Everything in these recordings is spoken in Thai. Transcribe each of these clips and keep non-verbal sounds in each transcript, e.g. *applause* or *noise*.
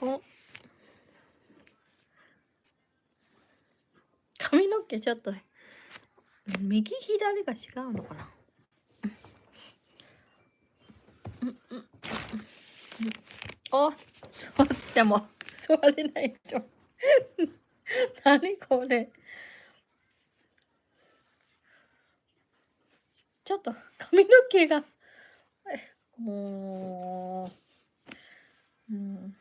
お。髪の毛ちょっと。右左が違うのかな？うんうんうんお座っても座れないと。*laughs* 何これ？ちょっと髪の毛が。もう。うん。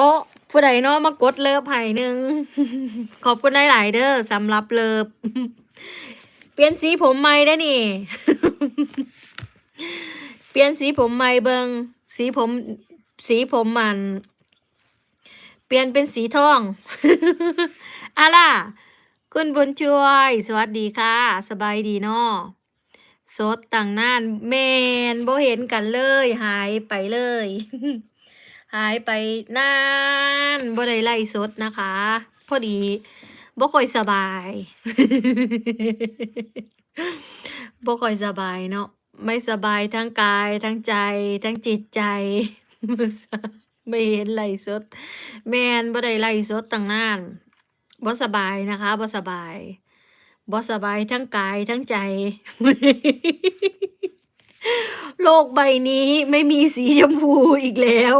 โอ้ผู้ใดเนาะมากดเลิฟไผ่หนึ่งขอบคุณหลาย ๆ เด้อสำหรับเลิฟเปลี่ยนสีผมใหม่ได้นี่ เปลี่ยนสีผมใหม่เบิงสีผม สีผมมัน เปลี่ยนเป็นสีทองอะล่ะ คุณบุญช่วย สวัสดีค่ะ สบายดีเนาะสดต่างนานแมนโบเห็นกันเลย หายไปเลย หายไปนานบ่ได้ไล่สดนะคะ พอดีบ่ค่อยสบายบ่ค่อยสบายเนาะไม่สบายทั้งกายทั้งใจ ทั้งจิตใจไม่เห็นไล่สด แมนบ่ได้ไล่สดตั้งนานบ่สบายนะคะบ่สบายบ่สบายทั้งกายทั้งใจ ลกใบนี้ไม่มีสีชมพูอีกแล้ว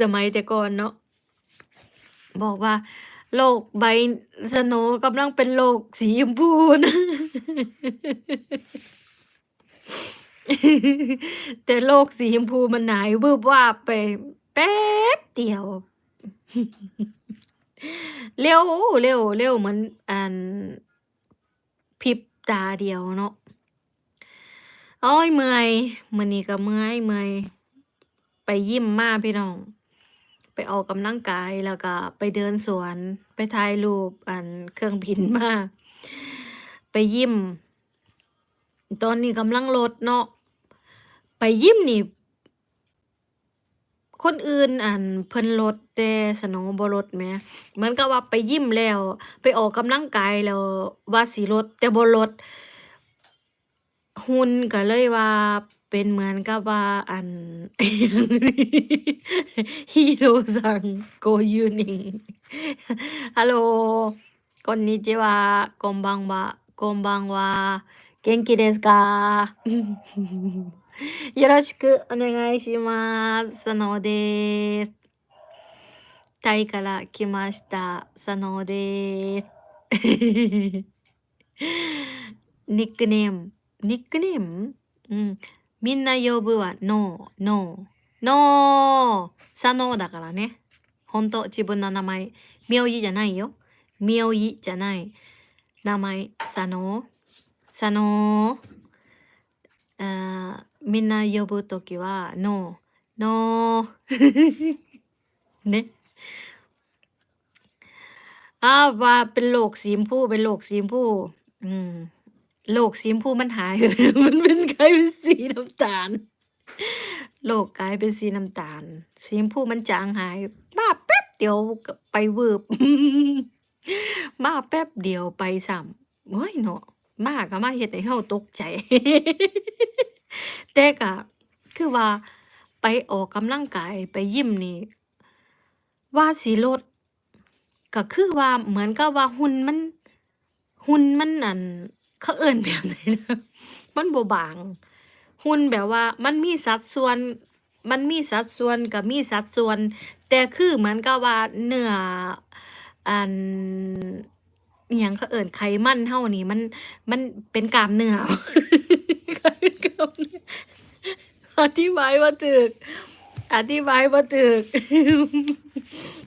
สมัยแต่ก่อนเนาะบอกว่า โลกใบสโนกำลังเป็นโลกสีชมพูนะแต่โลกสีชมพูมันหายวืบวาบไป แป๊บเดียว เร็วเร็วเร็วเหมือนอันพิบ ตาเดียวเนาะโอ้ยเมื่อยมื้อนี้ก็เมื่อยเมื่อยไปยิมมาพี่น้อง ไปออกกำลังกายแล้วก็ไปเดินสวน ไปถ่ายรูปอันเครื่องบินมาไปยิมตอนนี้กำลังลดเนาะไปยิมนี่ คนอื่นอันเพิ่นลดแต่สโนว์บ่ลดแหมเหมือนกับว่าไปยิมแล้ว ไปออกกำลังกายแล้วว่าสิลดแต่บ่ลด หุ่นก็เลยว่าเป็นเหมือนกับว่าอัน ฮีโร่ซังโกยูนิง ฮัลโหลこんにちはこんばんはこんばんは元気ですか *laughs* よろしくお願いします。佐野です。タイから来ました。佐野です。*laughs* ニックネーム。ニックネーム？うん。みんな呼ぶはノー、ノー。ノー佐野だからね。ほんと、自分の名前。名字じゃないよ。名字じゃない。名前、佐野。佐野。あーみんな呼ぶときは、ノー、ノー。ね。อ้าวว่าเป็นโลกสีชมพูเป็นโลกสีชมพูอืม โลกสีชมพูมันหาย ไปแล้วมันเป็นกลายเป็นสีน้ำตาล โลกกลายเป็นสีน้ำตาล สีชมพูมันจางหาย มาแป๊บเดียวก็ไปวืบ มาแป๊บเดียวไปซ้ำเฮ้ยเนาะมาก็มาเฮ็ดให้เฮาตกใจ แต่ก็คือว่าไปออกกำลังกายไปยิมนี่ว่าสิลดก็คือว่าเหมือนกับว่าหุ่นมัน หุ่นมันนั่นเขาเอิ้นแบบไหนนะมันบ่บาง หุ่นแบบว่ามันมีสัดส่วน มันมีสัดส่วนกับมีสัดส่วน แต่คือเหมือนกับว่าเนื้ออันอิหยังเขาเอิ้นไขมันเฮานี่มันมันเป็นกล้ามเนื้อ อธิบายบ่าถูกอธิบายบ่าถูก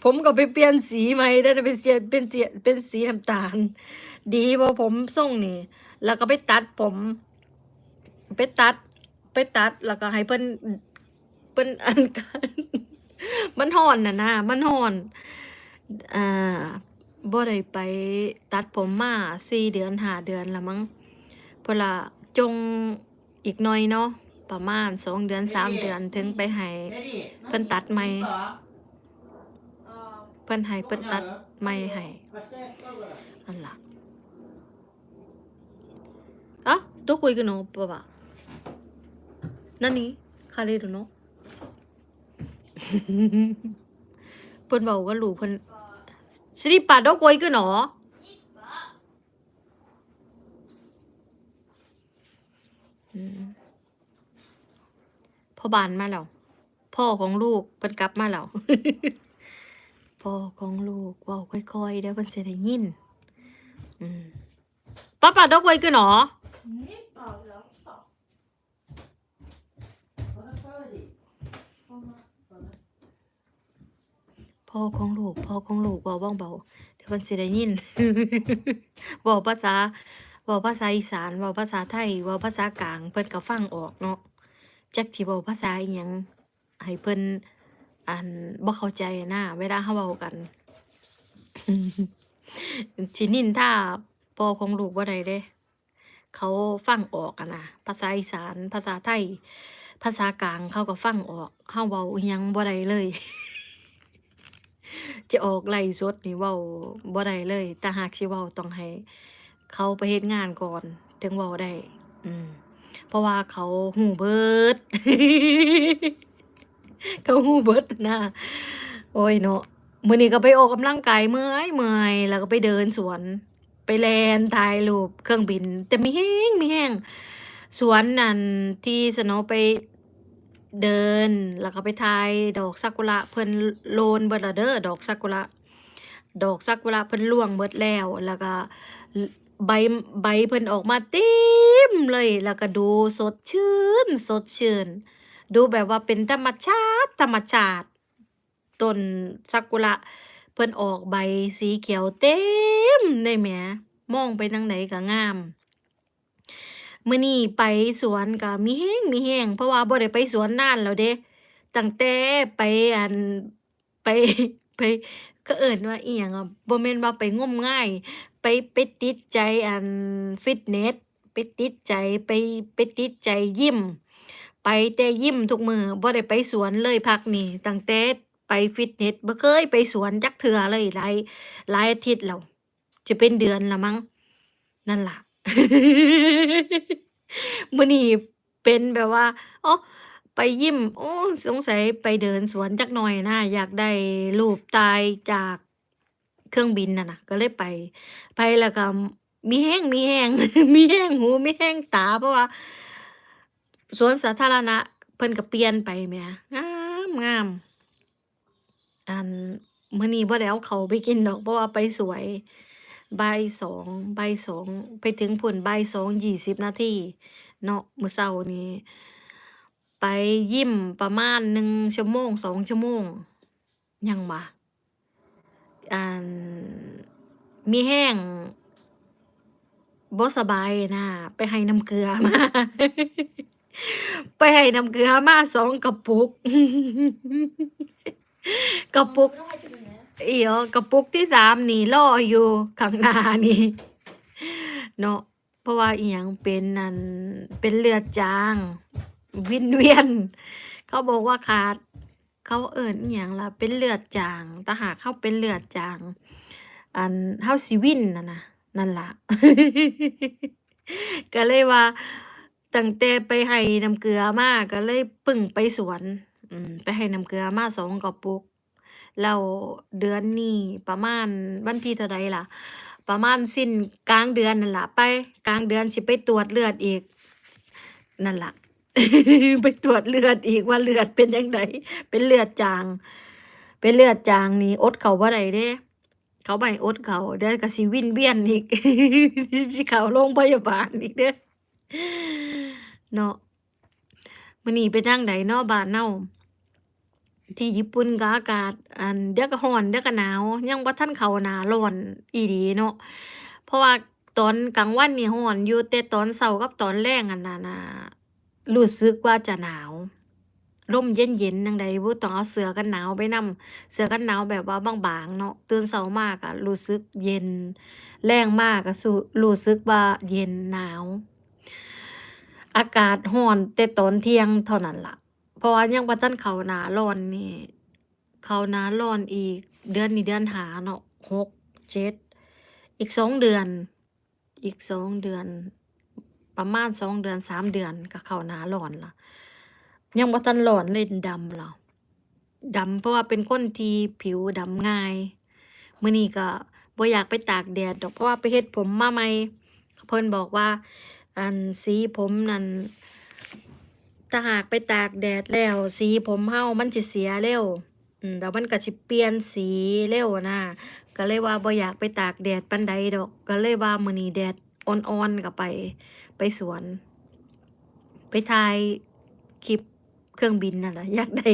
ผมก็ไปเปลี่ยนสีใหม่ได้เป็นเสียเป็นเสียเป็นสีน้ำตาล ดีเพราะผมทรงนี่ แล้วก็ไปตัดผม ไปตัด ไปตัดแล้วก็ให้เพิ่นเพิ่นอันกันมันฮ้อนน่ะนะมันฮ้อนอ่าบ่ได้ไปตัดผมมาสี่เดือนหาเดือนล้วมั้งพุ่นล่ะจงอีกหน่อยเนาะ ประมาณสองเดือนสามเดือนถึงไปให้ เพิ่นตัดใหม่ เพิ่นให้เพิ่นตัดไม้ให้นั่นล่ะあどこ行くのパパ何カレるの เพิ่นบอกว่าลูกเพิ่นสลิปปาどこ行くの พ่อบานมาแล้ว พ่อของลูกเพิ่นกลับมาแล้ว พ่อของลูกเว้าค่อยๆเดี๋ยวมันจะได้ยินป้าป้าดอกไว้กันหรอพ่อของลูกพ่อของลูกเบาบ้องเบาเดี๋ยวมันสิได้ยินบอกภาษาบอกภาษาอีสานบอกภาษาไทยบอกภาษากลางเพิ่นก็ฟังออกเนาะ จักสิเว้าภาษาอิหยังให้เพิ่นอันบ่เข้าใจนะเวลาเฮาเว้ากันสินินถ้าพ่อของลูกบ่ได้เด้เขาฟังออกอะนะภาษาอีสาน ภาษาไทย ภาษากลางเขาก็ฟังออกเฮาเว้าอิหยังบ่ได้เลย จะออกไลฟ์สดนี่เว้าบ่ได้เลยแต่หากสิเว้าต้องให้เขาไปเฮ็ดงานก่อน ถึงเว้าได้ อืม เพราะว่าเขาฮู้เบิด เขาฮู้เบิดนะโอ้ยเนาะมื้อนี้ก็ไปออกกำลังกายเมื่อยเมื่อยแล้วก็ไปเดินสวน ไปแลนถ่ายรูปเครื่องบิน แต่มีแฮงมีแฮงสวนนั่นที่สโนไปเดิน แล้วก็ไปถ่ายดอกซากุระเพิ่นโลนเบิดล้วเด้อดอกซากุระดอกซากุระเพิ่นร่วงเบิดแล้ว แล้วก็ ใบใบเพิ่นออกมาเต็มเลย แล้วก็ดูสดชื่น สดชื่น ดูแบบว่าเป็นธรรมชาติธรรมชาติต้นซากุระเพิ่นออกใบสีเขียวเต็มเลยแหมมองไปทางไหนก็งามมื้อนี้ไปสวนก็มีแฮงมีแฮงเพราะว่าบ่ได้ไปสวนนานแล้วเด้ตั้งแต่ไปอันไปไปเขาเอิ้นว่าอิหยังอะบ่แม่นว่าไปงมง่าย ไปไปติดใจอันฟิตเนสไปติดใจไปไปติดใจยิมไปแต่ยิมทุกมือบ่ได้ไปสวนเลยพักนี้ตั้งแต่ไปฟิตเนสบ่เคยไปสวนจักเทื่อเลยหลายหลายอาทิตย์แล้วจะเป็นเดือนล้วมั้งนั่นล่ะมื้อนี้เป็นแบบว่าอ๋อไปยิ้มโอ้สงสัยไปเดินสวนจักหน่อยนะ อยากได้รูปถ่ายจาก เครื่องบินน่ะนะก็เลยไป ไปแล้วก็มีแรงมีแรงมีแรงหูมีแรงตาเพราะว่าสวนสาธารณะเพิ่นก็เปลี่ยนไปแหมงามงามอันมื้อนี้บ่ได้วเขาไปกินดอกเพราะว่าไปสวยใบสองใบสองไปถึงพู้นบ่ายสองยี่สิบนาทีเนาะมื้อเช้านี้ ไปยิ้มประมาณ1ชั่วโมง2ชั่วโมงยังวะอัน มีแรงบสบายนะไปให้น้ำเกลือมา ไปให้น้ำเกลือมา2กระปุก กระปุกอีอ๋อกระปุกที่3นี่รออยู่ข้างหน้านี่เนาะเพราะว่าอิหยังเป็นนั่นเป็นเลือดจาง วิงเวียน เขาบอกว่าขาด เขาเอิ้นอิหยังล่ะเป็นเลือดจางถ้าหากเราเป็นเลือดจาง อันเราสิวินน่ะนะนั่นล่ะ ก็เลยว่าตั้งแต่ไปให้น้ำเกลือมาก็เลยปึ้งไปสวนอืมไปให้น้ำเกลือมา2กระปุกแล้วเดือนนี้ประมาณวันที่เท่าใดล่ะ ประมาณสิ้นกลางเดือนนั่นล่ะไป กลางเดือนสิไปตรวจเลือดอีก นั่นล่ะ ไปตรวจเลือดอีกว่าเลือดเป็นจั่งใดเป็นเลือดจาง เป็นเลือดจางนี่อดข้าวบ่ได้เดะเขาให้อดข้าเดี๋ยวก็สิวิงเวียนอีกสิเขาโรงพยาบาลอีกเด้เนาะมื้อนี้เป็นจั่งใดเนาะบานเราที่ญี่ปุ่นก็อากาศ อันเดี๋ยวก็ร้อนเดี๋ยวก็หนาว ยังบ่ทันเขาหนาร้อนอีหลีเนาะเพราะว่าตอนกลางวันนี่ร้อนอยู่แต่ตอนเช้ากับตอนแลงอันนั้นน่ะ รู้สึกว่าจะหนาวลมเย็นๆจั่งใดบ่ต้องเอาเสื้อกันหนาวไปนำเสื้อกันหนาวแบบว่าบางๆเนาะตื่นเช้ามาก็รู้สึกเย็นแลงมาก็สุรู้สึกว่าเย็นหนาว อากาศร้อนแต่ตอนเที่ยงเท่านั้นล่ะ เพราะว่ายังบ่ทันเข้าหน้าร้อนนี่เข้าหน้าร้อนอีก เดือนนี้เดือนหาเนาะหกเจ็ดอีกสองเดือน อีกสองเดือน ประมาณสองเดือนสามเดือนก็เข้าหนาร้อนละยังบ่ทันร้อนเลยดำแล้วดำเพราะว่าเป็นคนที่ผิวดำง่ายมื้อนี้ก็บ่อยากไปตากแดดดอกเพราะว่าไปเฮ็ดผมมาใหม่เพิ่นบอกว่า อันสีผมนั่นถ้าหากไปตากแดดแล้ว สีผมเฮามันสิเสียเร็วอืมแล้วมันก็สิเปลี่ยนสีเร็วนะก็เลยว่าบ่อยากไปตากแดดปานใดดอก ก็เลยว่ามื้อนี้แดดอ่อนๆก็ไป ไปสวน ไปถ่ายคลิปเครื่องบินนั่นล่ะอยากได้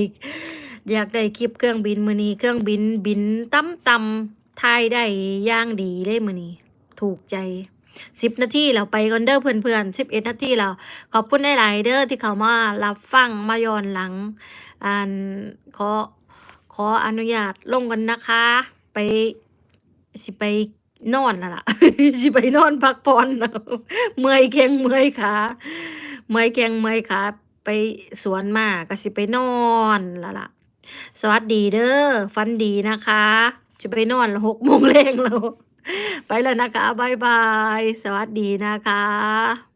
อยากได้คลิปเครื่องบินมือนี้เครื่องบินบินต่ำๆถ่ายได้ย่างดีเลยมื้อนี้ถูกใจ10นาทีแล้วไปก่อนเด้อเพื่อนๆ11นาทีแล้วขอบคุณหลายๆเด้อที่เขามารับฟังมาย้อนหลังอันขอขออนุญาตลงกันนะคะ ไปสิไป นอนแล้วล่ะสิไปนอนพักผ่อนเมื่อยแข้งเมื่อยขาเมื่อยแข้งเมื่อยขาไปสวนมาก็สิไปนอนแล้วล่ะ สวัสดีเด้อฟันดีนะคะจะไปนอนหกโมงแรงแล้ว ไปแล้วนะคะบายบาย สวัสดีนะคะ